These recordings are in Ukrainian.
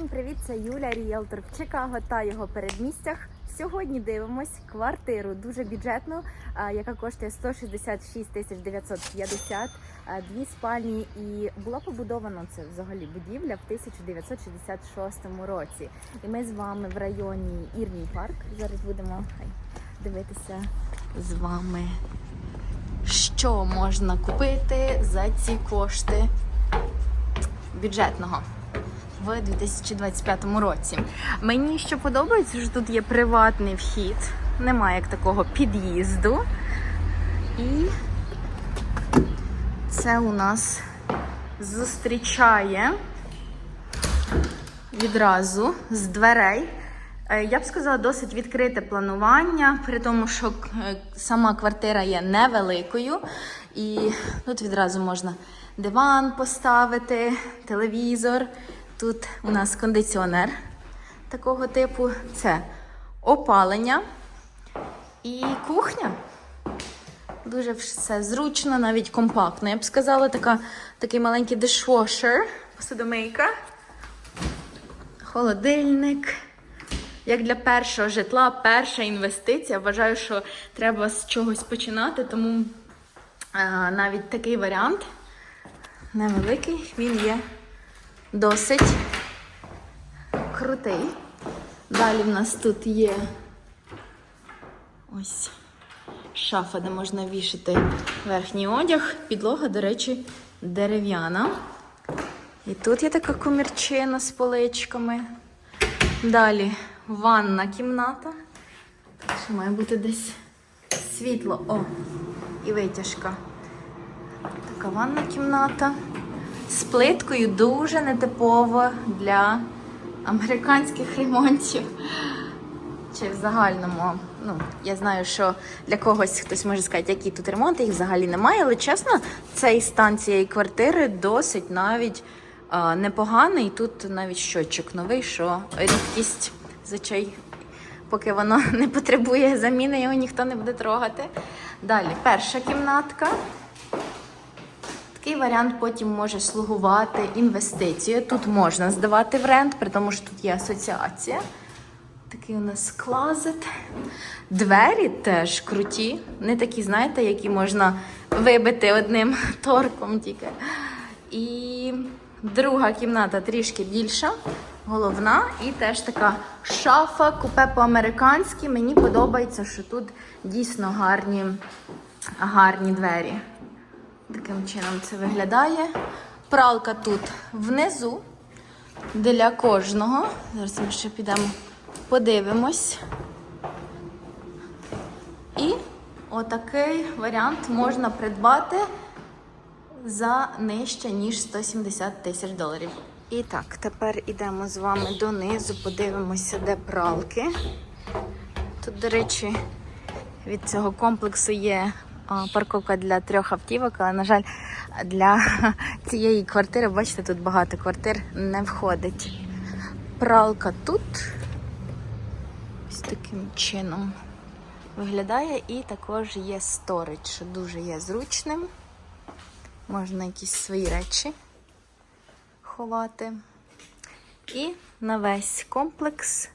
Всім привіт! Це Юля Ріелтор в Чикаго та його передмістях. Сьогодні дивимось квартиру дуже бюджетну, яка коштує 166 тисяч 950, а, дві спальні і була побудована це взагалі будівля в 1966 році. І ми з вами в районі Ірній парк. Зараз будемо дивитися з вами, що можна купити за ці кошти бюджетного в 2025 році. Мені що подобається, що тут є приватний вхід, немає як такого під'їзду. І це у нас зустрічає відразу з дверей. Е, Я б сказала, досить відкрите планування, при тому, що е, сама квартира є невеликою, і тут відразу можна диван поставити, телевізор. Тут у нас кондиціонер такого типу. Це опалення і кухня. Дуже все зручно, навіть компактно. Я б сказала, така, такий маленький дишвошер, посудомийка, холодильник. Як для першого житла, перша інвестиція. Вважаю, що треба з чогось починати, тому е, навіть такий варіант невеликий, він є досить крутий. Далі в нас тут є ось шафа, де можна вішати верхній одяг. Підлога, до речі, дерев'яна. І тут є така комірчина з поличками. Далі ванна кімната. Ще має бути десь світло. О, і витяжка. Така ванна кімната. З плиткою дуже нетипово для американських ремонтів. Чи в загальному, ну, я знаю, що для когось хтось може сказати, які тут ремонти, їх взагалі немає, але чесно, цей стан цієї квартири досить навіть а, непоганий. Тут навіть щочок новий, що рідкість звичай, поки воно не потребує заміни, його ніхто не буде трогати. Далі, перша кімнатка. Такий варіант потім може слугувати інвестицією. Тут можна здавати в рент, при тому, що тут є асоціація. Такий у нас клазет. Двері теж круті. Не такі, знаєте, які можна вибити одним торком тільки. І друга кімната трішки більша, головна, і теж така шафа, купе по-американськи. Мені подобається, що тут дійсно гарні, гарні двері. Таким чином це виглядає. Пралка тут внизу для кожного. Зараз ми ще підемо подивимось. І отакий варіант можна придбати за нижче, ніж 170 тисяч доларів. І так, тепер йдемо з вами донизу, подивимося, де пралки. Тут, до речі, від цього комплексу є парковка для трьох автівок, але, на жаль, для цієї квартири, бачите, тут багато квартир не входить. Пралка тут ось таким чином виглядає, і також є сторич, що дуже є зручним. Можна якісь свої речі ховати. І на весь комплекс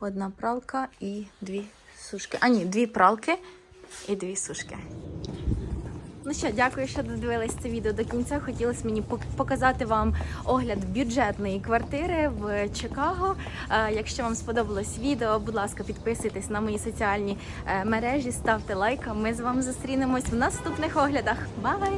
одна пралка і дві сушки. А ні, дві пралки і дві сушки. Ну що, дякую, що додивились це відео до кінця. Хотілося мені показати вам огляд бюджетної квартири в Чикаго. Е, Якщо вам сподобалось відео, будь ласка, підписуйтесь на мої соціальні е, мережі, ставте лайк. Ми з вами зустрінемось в наступних оглядах. Бай!